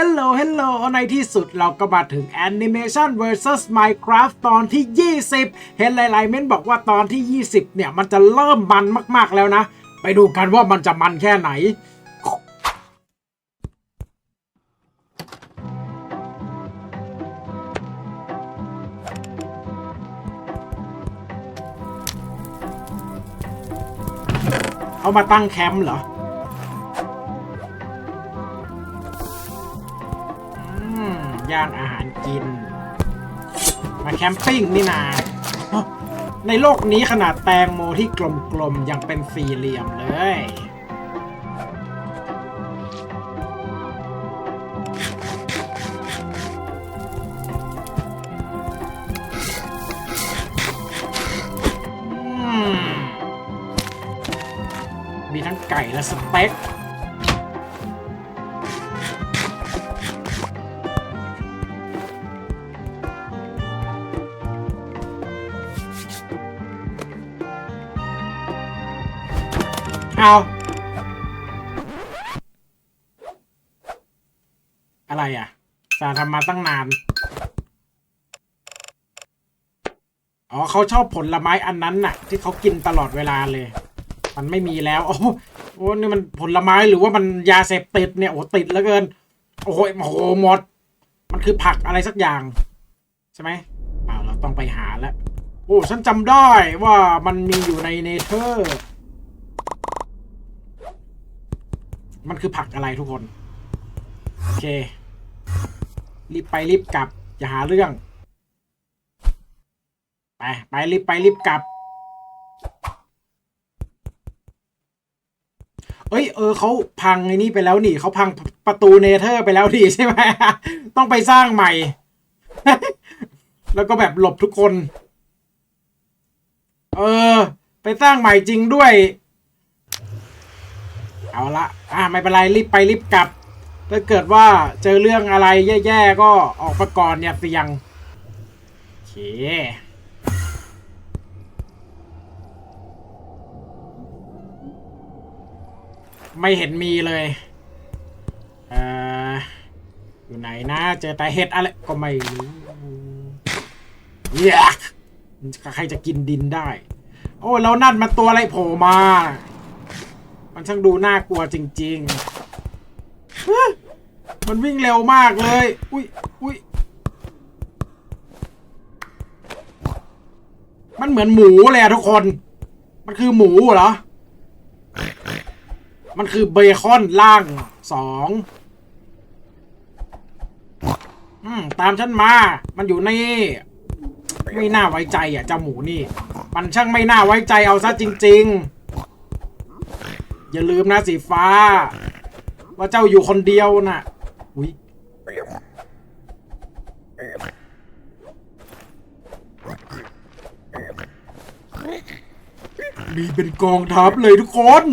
Hello Hello ในที่สุดเราก็มาถึง Animation vs Minecraft ตอนที่ 20 เห็นหลายๆ เม้นบอกว่าตอนที่ 20 เนี่ย มันจะเริ่มมันมากๆแล้วนะ ไปดูกันว่ามันจะมันแค่ไหนเอามาตั้งแคมป์เหรอ ย่างอาหารกิน มาแคมปิ้งนี่นา ในโลกนี้ขนาดแตงโมที่กลมๆ ยังเป็นสี่เหลี่ยมเลยมมีทั้งไก่และสเต็ก เอาอะไรอะสาทำมาตั้งนาน อ๋อเขาชอบผลไม้อันนั้นน่ะ ที่เขากินตลอดเวลาเลย มันไม่มีแล้ว โอ้โหนี่มันผลไม้หรือว่ามันยาเสพติดเนี่ย โอ้ติดเหลือเกิน โอ้โหโอ้โหหมด มันคือผักอะไรสักอย่าง ใช่ไหมอ้าเราต้องไปหาแล้ว โอ้ ฉันจำได้ว่ามันมีอยู่ในเนเธอร์ มันคือผักอะไรทุกคน โอเค รีบไปรีบกลับ อย่าหาเรื่อง ไป ไปรีบไปรีบกลับ เอ้ย เออเขาพังไอ้นี่ไปแล้วนี่เขาพังประตูเนเธอร์ไปแล้วนี่ใช่ไหมต้องไปสร้างใหม่ แล้วก็แบบหลบทุกคน เออ ไปสร้างใหม่จริงด้วย เอาละอ่าไม่เป็นไรรีบไปรีบกลับ ถ้าเกิดว่าเจอเรื่องอะไรแย่ๆก็ออกมาก่อนเนี่ยเสี่ยงโอเคไม่เห็นมีเลยเอ่ออยู่ไหนนะ เจอแต่เห็ดอะไรก็ไม่รู้อยากใครจะกินดินได้ โอ้แล้วนั่นมันตัวอะไรโผล่มา มันช่างดูน่ากลัวจริงๆ มันวิ่งเร็วมากเลย อุ้ยอุ้ยมันเหมือนหมูเลยทุกคน มันคือหมูเหรอ มันคือเบคอนล่างสองอืมตามฉันมา มันอยู่ในไม่น่าไว้ใจอะเจ้าหมูนี่ มันช่างไม่น่าไว้ใจเอาซะจริง ๆ อย่าลืมนะสีฟ้า ว่าเจ้าอยู่คนเดียวน่ะ อุ้ยมีเป็นกองทัพเลยทุกคน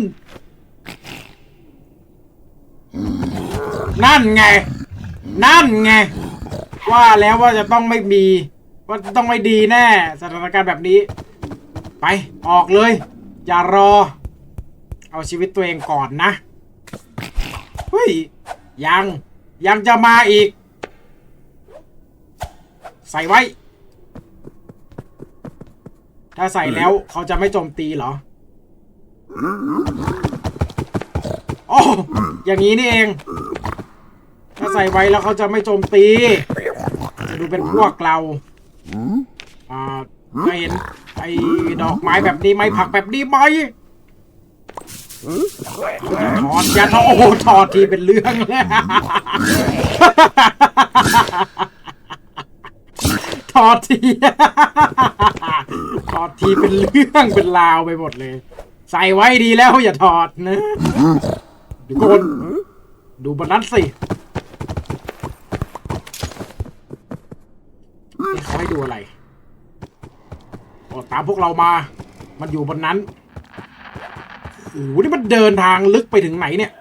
นั่นไง นั่นไง ว่าแล้วว่าจะต้องไม่มี ว่าจะต้องไม่ดีแน่ สถานการณ์แบบนี้ ไปออกเลย อย่ารอ เอาชีวิตตัวเองก่อนนะเฮ้ยยังยังจะมาอีก ใส่ไว้ ถ้าใส่แล้วเขาจะไม่โจมตีเหรอโอ้อย่างนี้นี่เอง ถ้าใส่ไว้แล้วเขาจะไม่โจมตีจะดูเป็นพวกเราอ่าเคยเห็นไอ้ดอกไม้แบบนี้ไหมผักแบบนี้ไหม ถอดย่าถอโอ้โหถอดทีเป็นเรื่องเลยถอดทีถอดทีเป็นเรื่องเป็นราวไปหมดเลย ใส่ไว้ดีแล้วอย่าถอดนะดูก่อนดูบนนั้นสิเขาให้ดูอะไรโอ้ตามพวกเรามา มันอยู่บนนั้น อ้โหนี่มันเดินทางลึกไปถึงไหนเนี่ย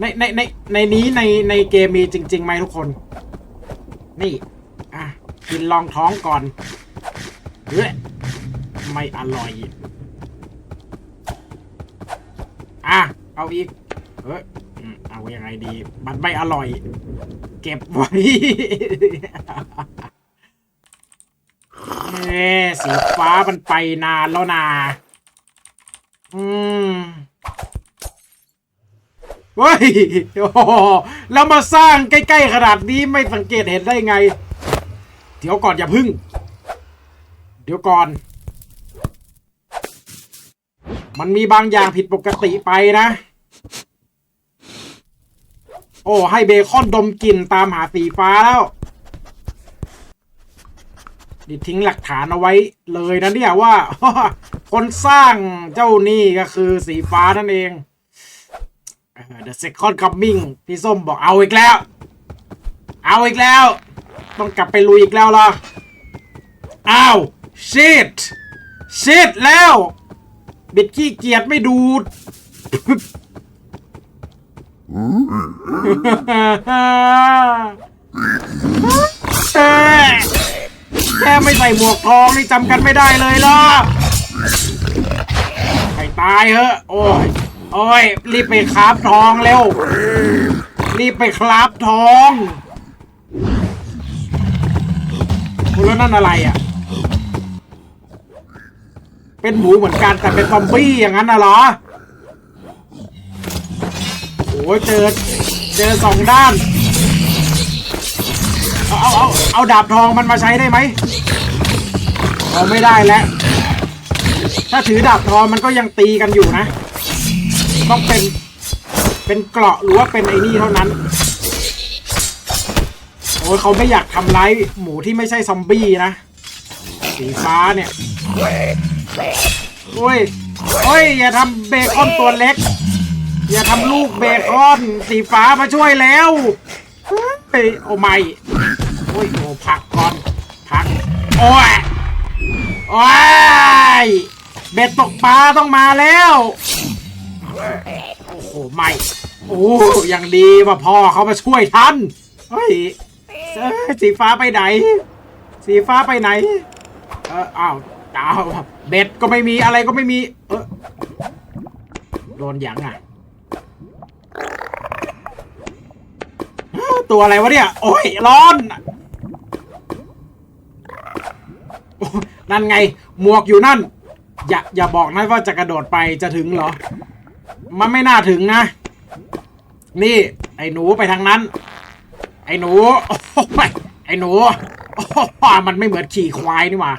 ในในในในนี้ในในเกมมีจริงๆไหมทุกคน นี่ อะ กินลองท้องก่อนเฮ้ยไม่อร่อย อะ เอาอีกเอยเอายังไงดี มันไม่อร่อย เก็บไว้ สีฟ้ามันไปนานแล้วนา อืมเฮ้ยโอ้โหแล้วมาสร้างใกล้ ๆ ขนาดนี้ไม่สังเกตเห็นได้ไง เดี๋ยวก่อนอย่าพึ่ง เดี๋ยวก่อน มันมีบางอย่างผิดปกติไปนะ โอ้ ให้เบคอนดมกลิ่นตามหาสีฟ้าแล้ว นี่ทิ้งหลักฐานเอาไว้เลยนะเนี่ยว่า คนสร้างเจ้านี่ก็คือสีฟ้านั่นเองเออ The Second Coming พี่ส้มบอกเอาอีกแล้ว เอาอีกแล้ว ต้องกลับไปลุยอีกแล้วเหรออ้าว shit shit แล้ว บิดขี้เกียจไม่ดูดแค่ แค่ไม่ใส่หมวกทองนี่จำกันไม่ได้เลยเหรอไปตายเหอะ โอ้ย โอ้ย รีบไปคราบทองเร็ว รีบไปคราบทองคุณแล้วนั่นอะไรอะ เป็นหมูเหมือนกันแต่เป็นซอมบี้อย่างนั้นน่ะเหรอ โอ้ยเจอ เจอสองด้าน เอาเอาเอาเอาดาบทองมันมาใช้ได้ไหมเอาไม่ได้แล้ว ถ้าถือดาบทองมันก็ยังตีกันอยู่นะ ต้องเป็น เป็นเกราะหรือว่าเป็นไอ้นี่เท่านั้น โอ้ยเขาไม่อยากทำร้ายหมูที่ไม่ใช่ซอมบี้นะ สีฟ้าเนี่ยโอ้ยโอ้ย อย่าทำเบคอนตัวเล็ก อย่าทำลูกเบคอน สีฟ้ามาช่วยแล้วเฮ้ยโอ้ไม่ อ้ยโอ้ผักก่อนผักโอ้ยโอ้ยเบ็ดตกปลาต้องมาแล้วโอ้โหไม่โอ้ยังดีว่าพ่อเขามาช่วยทันเฮ้ยเอ้ยสีฟ้าไปไหน สีฟ้าไปไหน เอออ้าวอ้าวเบ็ดก็ไม่มีอะไรก็ไม่มี เออโดนยังอะตัวอะไรวะเนี่ย โอ้ยร้อนโอ้ นั่นไง หมวกอยู่นั่น อย่าอย่าบอกนะว่าจะกระโดดไปจะถึงเหรอ มันไม่น่าถึงนะ นี่ ไอ้หนูไปทางนั้น ไอ้หนูโอ้ยไอ้หนูโอ้มันไม่เหมือนขี่ควายนี่หว่า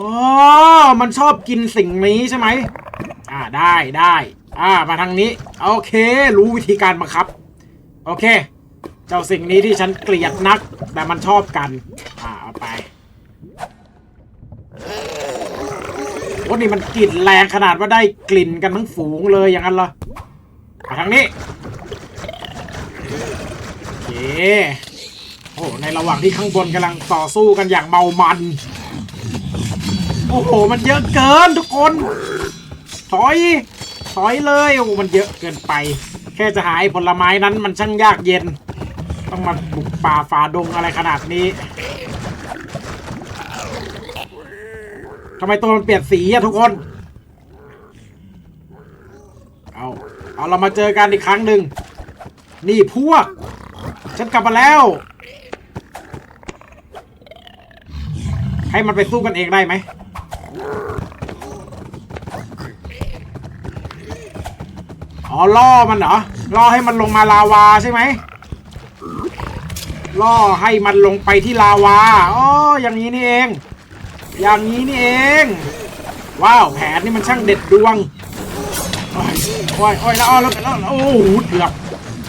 อ๋อ มันชอบกินสิ่งนี้ใช่ไหม อ่า ได้ได้ อ่า มาทางนี้ โอเค รู้วิธีการบังคับ โอเค เจ้าสิ่งนี้ที่ฉันเกลียดนัก แต่มันชอบกัน อ่าเอาไปโอ้นี่มันกลิ่นแรงขนาดว่าได้กลิ่นกันทั้งฝูงเลยอย่างนั้นเหรอมาทางนี้โอเคโอ้ในระหว่างที่ข้างบนกำลังต่อสู้กันอย่างเมามัน โอ้โห มันเยอะเกินทุกคน ถอย ถอยเลย โอ้ มันเยอะเกินไป แค่จะหาไอ้ผลไม้นั้นมันช่างยากเย็น ต้องมาบุกป่าฝ่าดงอะไรขนาดนี้ทำไมตัวมันเปลี่ยนสีอะทุกคน เอา เอาเรามาเจอกันอีกครั้งหนึ่ง นี่พวก ฉันกลับมาแล้ว ให้มันไปสู้กันเองได้ไหม อ๋อล่อมันเหรอล่อให้มันลงมาลาวาใช่ไหม ล่อให้มันลงไปที่ลาวาอ๋ออย่างนี้นี่เอง อย่างนี้นี่เอง ว้าว แผนนี่มันช่างเด็ดดวงโอ้ยโอ้ยโอ้ยแล้วเอแล้วแล้วโอ้โหเกือบ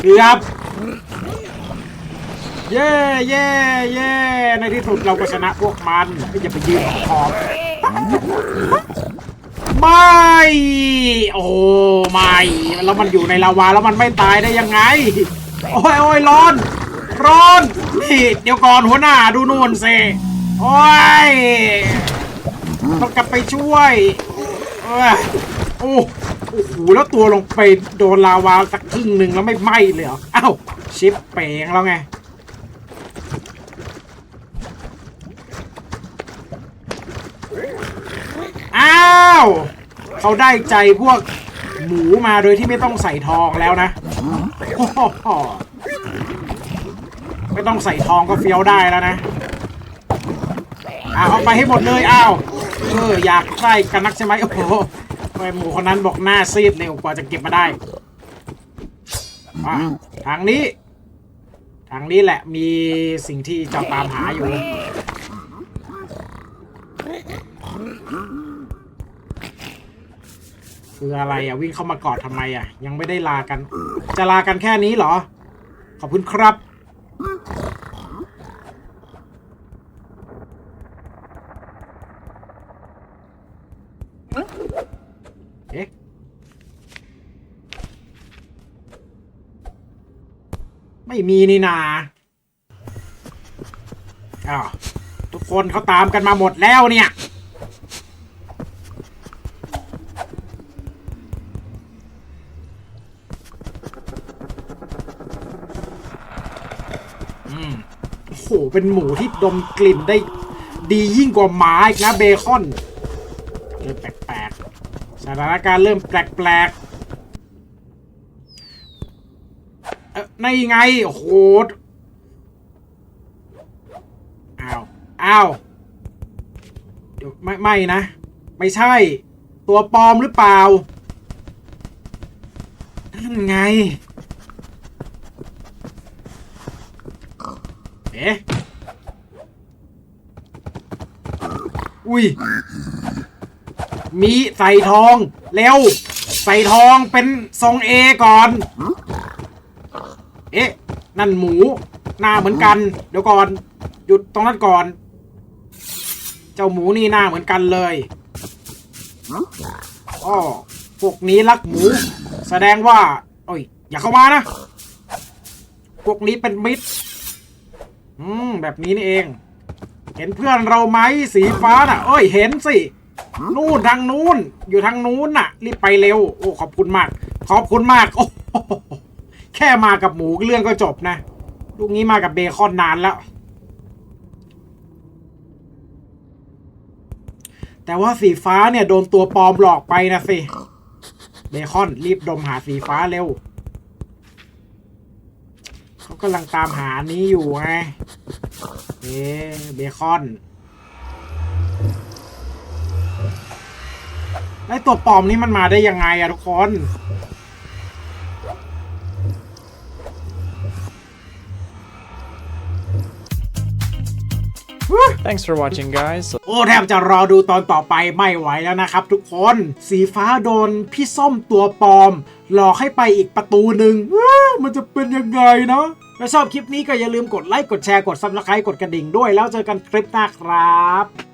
เกือบเย่เย่เย่ในที่สุดเราก็ชนะพวกมันไม่จะไปยืนขอบไม่โอ้ไม่แล้วมันอยู่ในลาวาแล้วมันไม่ตายได้ยังไง โอ้ยโอ้ยร้อน ร้อนนี่เดี๋ยวก่อนหัวหน้าดูนู่นสิโอ้ยต้องกลับไปช่วยเอ้ยโอ้โอ้โหแล้วตัวลงไปโดนลาวาสักครึ่งหนึ่งแล้วไม่ไหม้เลยเหรออ้าวชิปเป๋งแล้วไงอ้าวเขาได้ใจพวกหมูมาโดยที่ไม่ต้องใส่ทองแล้วนะโอ้โห ไม่ต้องใส่ทองก็เฟี้ยวได้แล้วนะอ้าวเอาไปให้หมดเลยอ้าวเอออยากได้กันนักใช่ไหมโอ้โหไมหมูคนนั้นบอกหน้าซีดเร็วกว่าจะเก็บมาได้อะทางนี้ ทางนี้แหละมีสิ่งที่จะตามหาอยู่ คืออะไรอะวิ่งเข้ามากอดทำไมอะ ยังไม่ได้ลากัน จะลากันแค่นี้เหรอ ขอบคุณครับ เอ๊ะไม่มีนี่นาอ้าวทุกคนเขาตามกันมาหมดแล้วเนี่ย อืมโอ้โห เป็นหมูที่ดมกลิ่นได้ดียิ่งกว่าหมาอีกนะเบคอน เริ่มแปลกๆสถานการณ์เริ่มแปลกๆเอ่อในไงโอ้โหอ้าวอ้าวเดี๋ยวไม่ไม่นะ ไม่ใช่ ตัวปลอมหรือเปล่านั่นไง เอ๊ะ อุ้ย มีใส่ทองเร็ว ใส่ทองเป็นทรงเอก่อน เอ๊ะ นั่นหมู หน้าเหมือนกัน เดี๋ยวก่อน หยุดตรงนั้นก่อน เจ้าหมูนี่หน้าเหมือนกันเลยอ้อพวกนี้รักหมู แสดงว่าโอ้ย อย่าเข้ามานะ พวกนี้เป็นมิตร อืม แบบนี้นี่เอง เห็นเพื่อนเราไหมสีฟ้าน่ะ เอ้ย เห็นสิ นู่นทางนู้น อยู่ทางนู้นน่ะ รีบไปเร็ว โอ้ขอบคุณมาก ขอบคุณมาก โอ้โหแค่มากับหมูเรื่องก็จบนะ ลูกนี้มากับเบคอนนานแล้ว แต่ว่าสีฟ้าเนี่ยโดนตัวปลอมหลอกไปนะสิ เบคอนรีบดมหาสีฟ้าเร็ว เขากำลังตามหานี้อยู่ไงเอเบคอน ไอ้ตัวปลอมนี้มันมาได้ยังไงอะทุกคน Thanks for watching, guys. โอ้แทบจะรอดูตอนต่อไปไม่ไหวแล้วนะครับทุกคน สีฟ้าโดนพี่ส้มตัวปลอม หลอกให้ไปอีกประตูหนึ่งว้ามันจะเป็นยังไงเนาะถ้าชอบคลิปนี้ก็อย่าลืมกดไลค์ กดแชร์ กดซับสไครต์กดกระดิ่งด้วย แล้วเจอกันคลิปหน้าครับ